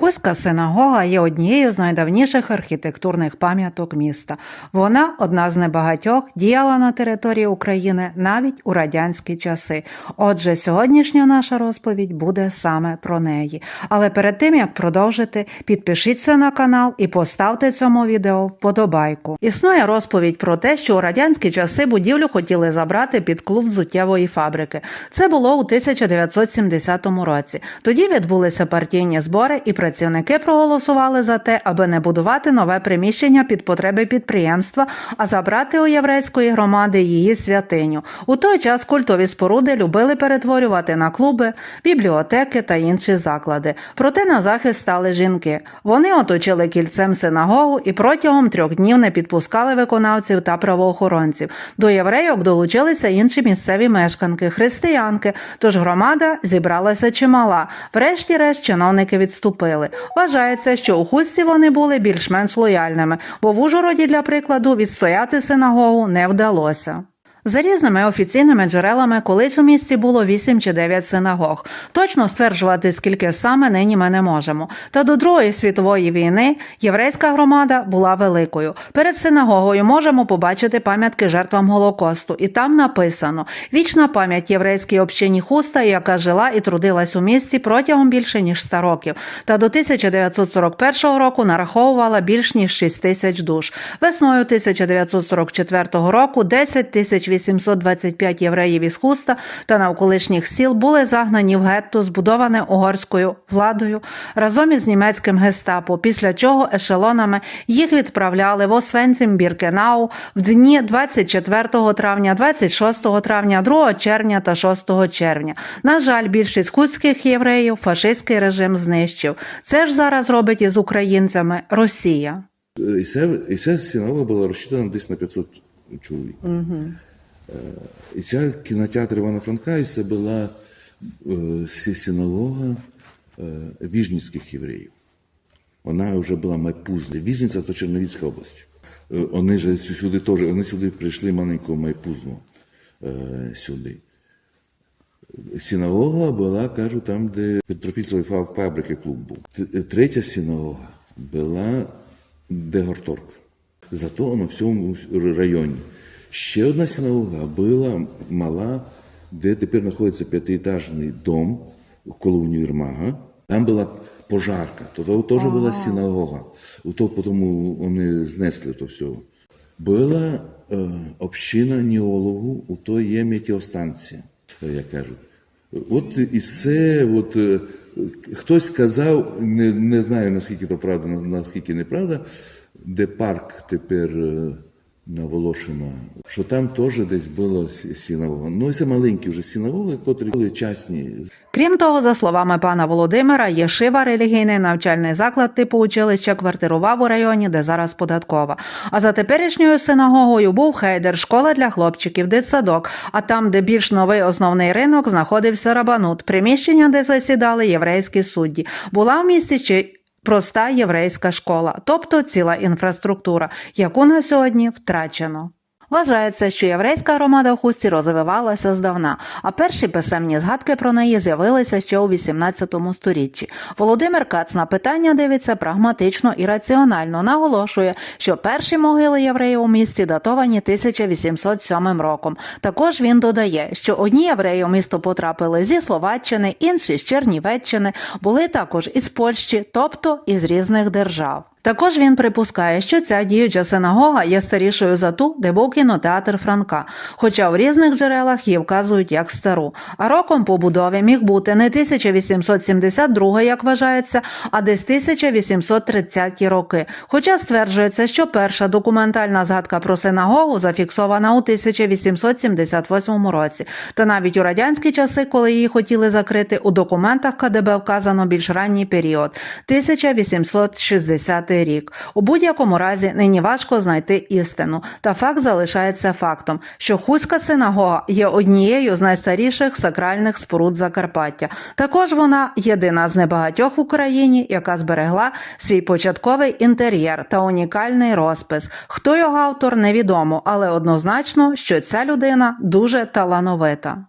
Хуська синагога є однією з найдавніших архітектурних пам'яток міста. Вона одна з небагатьох діяла на території України навіть у радянські часи. Отже, сьогоднішня наша розповідь буде саме про неї. Але перед тим як продовжити, підпишіться на канал і поставте цьому відео вподобайку. Існує розповідь про те, що у радянські часи будівлю хотіли забрати під клуб взуттєвої фабрики. Це було у 1970 році. Тоді відбулися партійні збори, і працівники проголосували за те, аби не будувати нове приміщення під потреби підприємства, а забрати у єврейської громади її святиню. У той час культові споруди любили перетворювати на клуби, бібліотеки та інші заклади. Проте на захист стали жінки. Вони оточили кільцем синагогу і протягом трьох днів не підпускали виконавців та правоохоронців. До єврейок долучилися інші місцеві мешканки, християнки. Тож громада зібралася чимала. Врешті-решт чиновники відступили. Вважається, що у хустці вони були більш-менш лояльними, бо в Ужгороді, для прикладу, відстояти синагогу не вдалося. За різними офіційними джерелами, колись у місті було 8 чи 9 синагог. Точно стверджувати, скільки саме нині ми не можемо. Та до Другої світової війни єврейська громада була великою. Перед синагогою можемо побачити пам'ятки жертвам Голокосту, і там написано: вічна пам'ять єврейській общині Хуста, яка жила і трудилась у місті протягом більше ніж 100 років. Та до 1941 року нараховувала більш ніж 6 тисяч душ. Весною 1944 року 10 тисяч 825 євреїв із Хуста та навколишніх сіл були загнані в гетто, збудоване угорською владою разом із німецьким гестапо, після чого ешелонами їх відправляли в Освенцим Біркенау в дні 24 травня, 26 травня, 2 червня та 6 червня. На жаль, більшість хустських євреїв фашистський режим знищив. Це ж зараз робить із українцями Росія. І ця, і ця синагога була розчитана десь на 500 чоловік. Е, І ця кінотеатр Івана Франка, це була е, синагога е, віжницьких євреїв. Вона вже була майпузна. Віжниця то Черновіцька область. Е, Вони ж сюди теж, вони сюди прийшли маленького майпузну е, сюди. Синагога була, кажу, там, де Петрофільцевої фа- фабрики клуб був. Третя синагога була де Горторг. Зато на всьому районі. Ще одна синагога була мала, де тепер знаходиться п'ятиэтажний дом коло універмага. Там була пожарка, то, то теж була синагога. То потім вони знесли то все. Була е, община неологу, у то є метеостанція, як кажуть. От і це, от, е, хтось сказав, не, не знаю наскільки то правда, наскільки неправда, де парк тепер е, на Волошина, що там теж десь була сі- синагога. Ну, це маленькі вже синагоги, котрі були частні. Крім того, за словами пана Володимира, Єшива релігійний навчальний заклад типу училища квартирував у районі, де зараз податкова. А за теперішньою синагогою був хейдер, школа для хлопчиків, дитсадок. А там, де більш новий основний ринок, знаходився рабанут, приміщення, де засідали єврейські судді. Була в місті чи проста єврейська школа, тобто ціла інфраструктура, яку на сьогодні втрачено. Вважається, що єврейська громада в хусті розвивалася здавна, а перші писемні згадки про неї з'явилися ще у 18 сторіччі. Володимир Кац на питання дивиться прагматично і раціонально. Наголошує, що перші могили євреїв у місті датовані 1807 роком. Також він додає, що одні євреї у місто потрапили зі Словаччини, інші з Чернівеччини, були також із Польщі, тобто із різних держав. Також він припускає, що ця діюча синагога є старішою за ту, де був кінотеатр Франка, хоча в різних джерелах її вказують як стару. А роком побудови міг бути не 1872, як вважається, а десь 1830-ті роки. Хоча стверджується, що перша документальна згадка про синагогу зафіксована у 1878 році. Та навіть у радянські часи, коли її хотіли закрити, у документах КДБ вказано більш ранній період 1860 рік. У будь-якому разі нині важко знайти істину. Та факт залишається фактом, що Хуська синагога є однією з найстаріших сакральних споруд Закарпаття. Також вона єдина з небагатьох в Україні, яка зберегла свій початковий інтер'єр та унікальний розпис. Хто його автор, невідомо, але однозначно, що ця людина дуже талановита.